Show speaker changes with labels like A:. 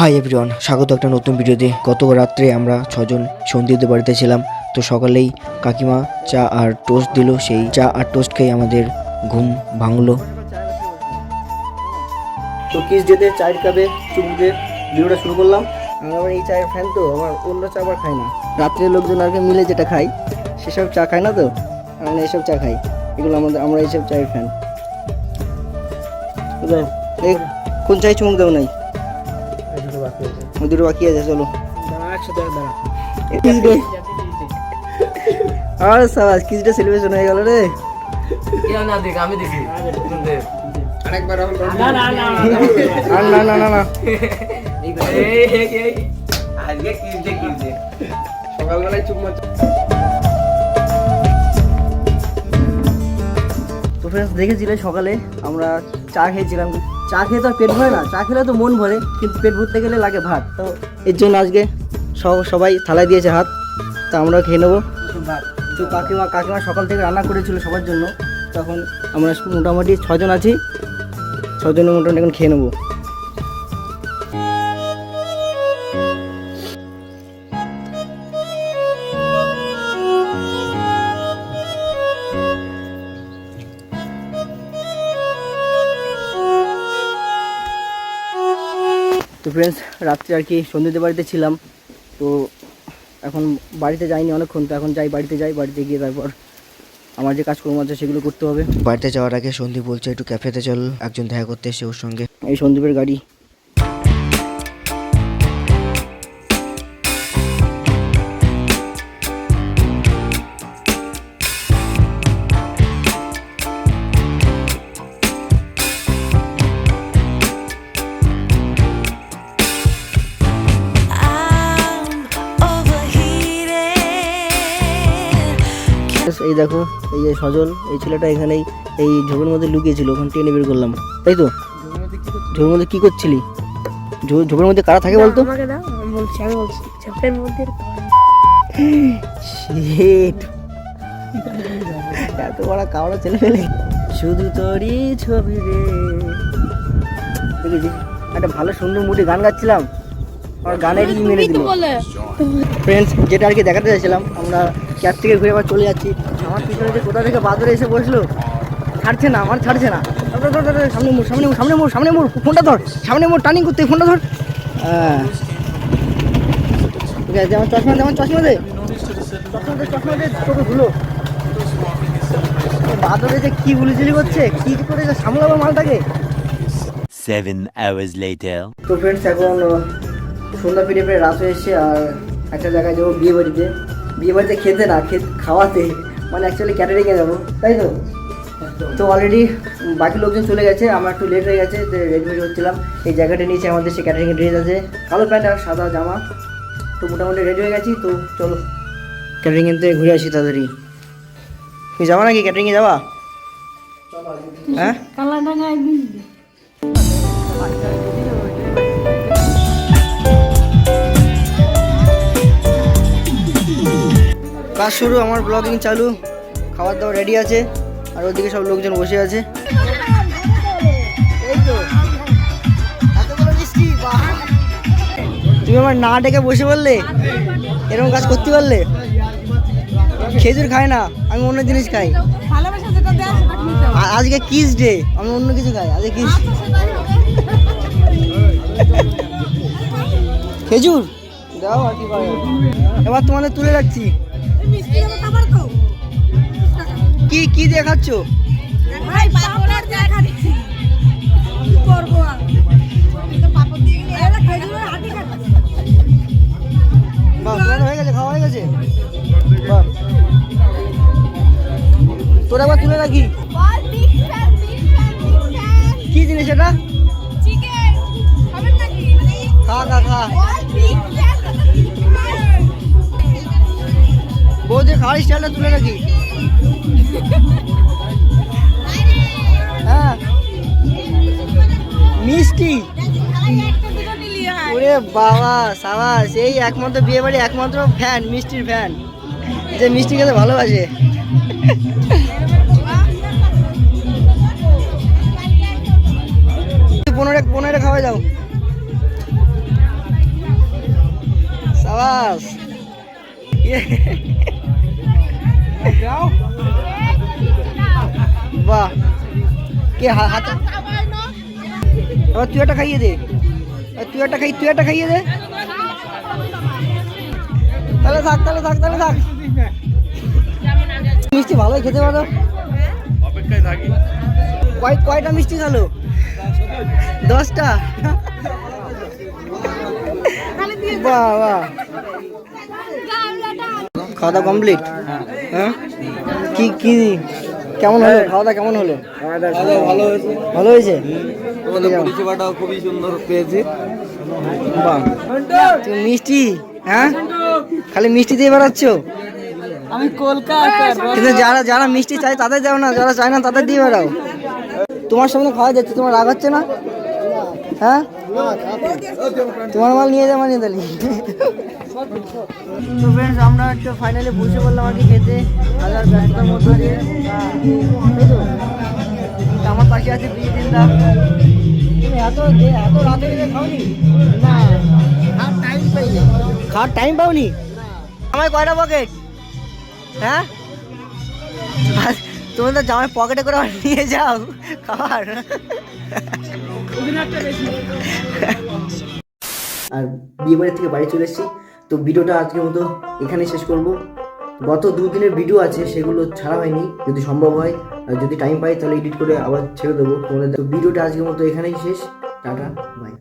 A: Hi everyone স্বাগত একটা নতুন ভিডিওতে গত রাত্রে আমরা ছজন সন্দীপদের বাড়িতে ছিলাম। তো সকালেই কাকিমা চা আর টোস্ট দিল। সেই চা আর টোস্ট খেয়ে আমাদের ঘুম ভাঙলো।
B: তো কিস যেতে চায়ের কাপে চুমুক দিয়ে ভিডিওটা শুরু করলাম। আমি আবার এই চায়ের ফ্যান তো আমার অন্য চা আবার খাই না। রাত্রে লোকজন আর কি মিলে যেটা খাই সেসব চা খাই না তো? আমরা এইসব চা খাই। এগুলো আমাদের আমরা এইসব চায়ের ফ্যান এই কোন চাই চুমুক দেও নাই? দুটো বাকি আছে চলো। আর সাবাস ডে সেলিব্রেশন হয়ে গেল রে।
C: আমি দেখি।
B: আর না না না না
C: আজকে কিনতে কিনতে
B: সকালবেলায় চুপ তো ফ্রেন্ডস দেখেছিলে সকালে আমরা চা খেয়েছিলাম। চা খেয়ে তো আর পেট ভরে না চা খেলে তো মন ভরে কিন্তু পেট ভরতে গেলে লাগে ভাত। তো এর জন্য আজকে সব সবাই থালায় দিয়েছে হাত তো আমরা খেয়ে নেব। তো কাকিমা কাকিমা সকাল থেকে রান্না করেছিল সবার জন্য তখন আমরা মোটামুটি ছজন আছি ছজনের মোটামুটি এখন খেয়ে নেব। তো ফ্রেন্ডস রাত্রে আর কি সন্ধ্যেদের বাড়িতে ছিলাম। তো এখন বাড়িতে যাইনি অনেকক্ষণ তো এখন যাই বাড়িতে যাই বাড়িতে গিয়ে তারপর আমার যে কাজকর্ম আছে সেগুলো করতে হবে।
A: বাড়িতে যাওয়ার আগে সন্দীপ বলছে একটু ক্যাফেতে চল একজন দেখা করতে এসে ওর সঙ্গে।
B: এই সন্দীপের গাড়ি। এই দেখো এই যে সজল এই ছেলেটা এখানেই এই ঝোপের মধ্যে লুকিয়েছিল ওখানে টেনে বের করলাম। তাই তো? ঝোপের মধ্যে কি করছিলি? ঝোপের মধ্যে কারা থাকে বলতো?
D: মধ্যে.
B: এত বড় কাওড়া ছেলে ফেলে শুধু তোরই ছবি রে। দেখেছি। একটা ভালো সুন্দর মুডে গান গাচ্ছিলাম। আমার গানেরই মেরে দিল। ফ্রেন্ডস যেটা আর কি দেখাতে চাইছিলাম আমরা ক্যাব থেকে ঘুরে আবার চলে যাচ্ছি। আমার পিছনে যে কোথা থেকে বাদরে এসে বসল ছাড়ছে না আমার ছাড়ছে না। সামনে মোড় সামনে মোড় সামনে মোড় সামনে মোড় ফোনটা ধর সামনে মোড় টার্নিং করতে ফোনটা ধর। হ্যাঁ। আছে আমার চশমা যেমন চশমা দে। চশমা দে চশমা দে তোকে ধুলো। বাদরে যে কি গুলিচুলি করছে কি করে যে সামলাবো মালটাকে?
E: Seven hours later.
B: তো ফ্রেন্ডস এখন সন্ধ্যা পেরিয়ে পেরিয়ে রাত হয়ে এসছে আর একটা জায়গায় যাব বিয়ে বাড়িতে। বিয়ে বাড়িতে খেতে না খেতে খাওয়াতে মানে অ্যাকচুয়ালি ক্যাটারিংয়ে যাব তাই তো? তো অলরেডি বাকি লোকজন চলে গেছে আমার একটু লেট হয়ে গেছে রেডি হচ্ছিলাম। এই জায়গাটা নিচে আমাদের সে ক্যাটারিংয়ের ড্রেস আছে কালো প্যান্ট আর সাদা জামা। তো মোটামুটি রেডি হয়ে গেছি তো চলো। ক্যাটারিংয়ের থেকে ঘুরে আসি তাড়াতাড়ি। তুমি যাবা নাকি? ক্যাটারিংয়ে যাবা? হ্যাঁ? কাজ শুরু, আমার ব্লগিং চালু খাবার দাবার রেডি আছে, আর ওদিকে সব লোকজন বসে আছে। তুমি আমার না ডেকে বসে বললে? এরকম কাজ করতে পারলে? খেজুর খাই না, আমি অন্য জিনিস খাই। আজকে কিস ডে আমি অন্য কিছু খাই, আজকে কিস খেজুর? দাও আর কি এবার তোমাদের তুলে রাখছি। কি কি দিয়ে খাচ্ছ
D: ভাই পাপড় আর যা খাচ্ছি কি করব আর? তো পাপড় দিয়ে গেলে এরা খেজুরের হাঁটি খাচ্ছে।
B: বাহ তোমাদের হয়ে গেছে খাওয়া হয়ে গেছে? বাহ। তোরা আবার তুলে রাখি? কি জিনিস এটা?
D: চিকেন খাবেন নাকি?
B: খা খা খা। বৌদি খাওয়ার স্টাইলটা তুলে রাখি হ্যাঁ। মিষ্টি। ওরে বাবা, সাবাস, এই একমাত্র বিয়ে বাড়ি একমাত্র ফ্যান মিষ্টির ফ্যান যে মিষ্টি খেতে ভালোবাসে। পনেরো পনেরো খাওয়া যাও সাবাস। বাহ, কে হাতে তুই একটা খাইয়ে দে। তুই একটা খাই তুই একটা খাইয়ে দে। তাহলে থাক তাহলে থাক তাহলে থাক। মিষ্টি ভালোই খেতে পারো। কয় কয়টা মিষ্টি খেলো? দশটা? বাহ বাহ। খাওয়া দাওয়া কমপ্লিট হ্যাঁ? কি কি কেমন হলো? খাওয়া দাওয়া কেমন হলো?
C: ভালো হয়েছে?
B: ভালো হয়েছে
C: তোমাদের পরিষেবাটাও খুবই সুন্দর পেয়েছি।
B: বাহ। তুমি মিষ্টি হ্যাঁ? খালি মিষ্টি দিয়ে বেড়াচ্ছ?
C: আমি কলকাতা
B: কিন্তু যারা যারা মিষ্টি চায় তাদের দাও না যারা চায় না তাদের দিয়ে বেড়াও। তোমার সামনে খাওয়া যাচ্ছে তোমার রাগ হচ্ছে না? হ্যাঁ? তোমার মাল নিয়ে যাব নিয়ে তাহলে। তো ফ্রেন্ডস আমরা একটু ফাইনালি বসে পড়লাম আর কি খেতে। হাজার ব্যস্ততার মধ্যে দিয়ে। আমার পাশে আছে বিয়ে তুমি এত এত রাতে খাওনি? না। খাওয়ার টাইম পাওনি? আমার কয়টা পকেট হ্যাঁ? আর তুমি তো জামাই পকেটে করে নিয়ে যাও। খাবার। আর বিয়ে বাড়ি থেকে বাড়ি চলে এসেছি। তো ভিডিওটা আজকের মতো এখানে শেষ করব। গত দুদিনের ভিডিও আছে, সেগুলো ছাড়া হয়নি, যদি সম্ভব হয় যদি টাইম পাই তাহলে এডিট করে আবার ছেড়ে দেবো তোমাদের। ভিডিওটা আজকের মতো এখানেই শেষ। Tata bye